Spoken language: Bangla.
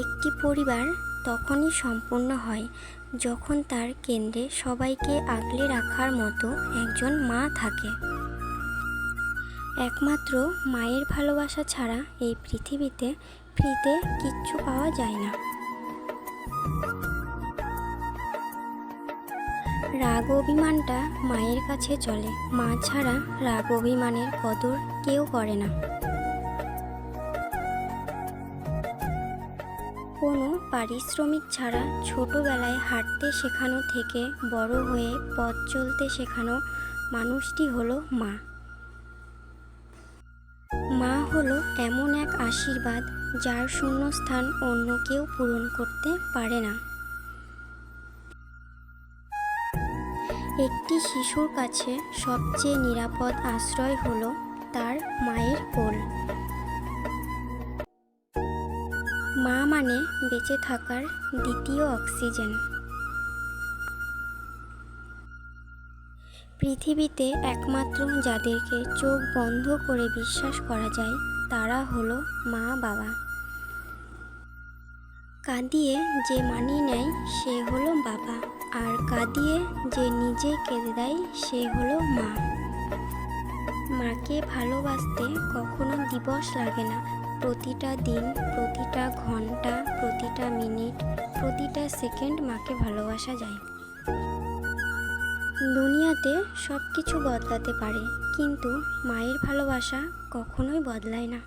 একটি পরিবার তখনই সম্পূর্ণ হয়, যখন তার কেন্দ্রে সবাইকে আগলে রাখার মতো একজন মা থাকে। একমাত্র মায়ের ভালোবাসা ছাড়া এই পৃথিবীতে ফ্রিতে কিচ্ছু পাওয়া যায় না। রাগ অভিমানটা মায়ের কাছে চলে। মা ছাড়া রাগ অভিমানের কদর কেউ করে না। কোনো পারিশ্রমিক ছাড়া ছোটবেলায় হাঁটতে শেখানো থেকে বড় হয়ে পথ চলতে শেখানো মানুষটি হলো মা। মা হলো এমন এক আশীর্বাদ যার শূন্যস্থান অন্য কেউ পূরণ করতে পারে না। একটি শিশুর কাছে সবচেয়ে নিরাপদ আশ্রয় হলো তার মায়ের কোল। মা মানে বেঁচে থাকার দ্বিতীয় অক্সিজেন। পৃথিবীতে একমাত্র যাদেরকে চোখ বন্ধ করে বিশ্বাস করা যায়, তারা হলো মা বাবা। কাঁদিয়ে যে মানিয়ে নেয়, সে হলো বাবা, আর কাঁদিয়ে যে নিজে কেঁদে দেয়, সে হলো মা। মাকে ভালোবাসতে কখনো দিবস লাগে না প্রতিটা দিন, প্রতিটা ঘণ্টা, প্রতিটা মিনিট, প্রতিটা সেকেন্ড মাকে ভালোবাসা যায়। দুনিয়াতে সব কিছু বদলাতে পারে, কিন্তু মায়ের ভালোবাসা কখনোই বদলায় না।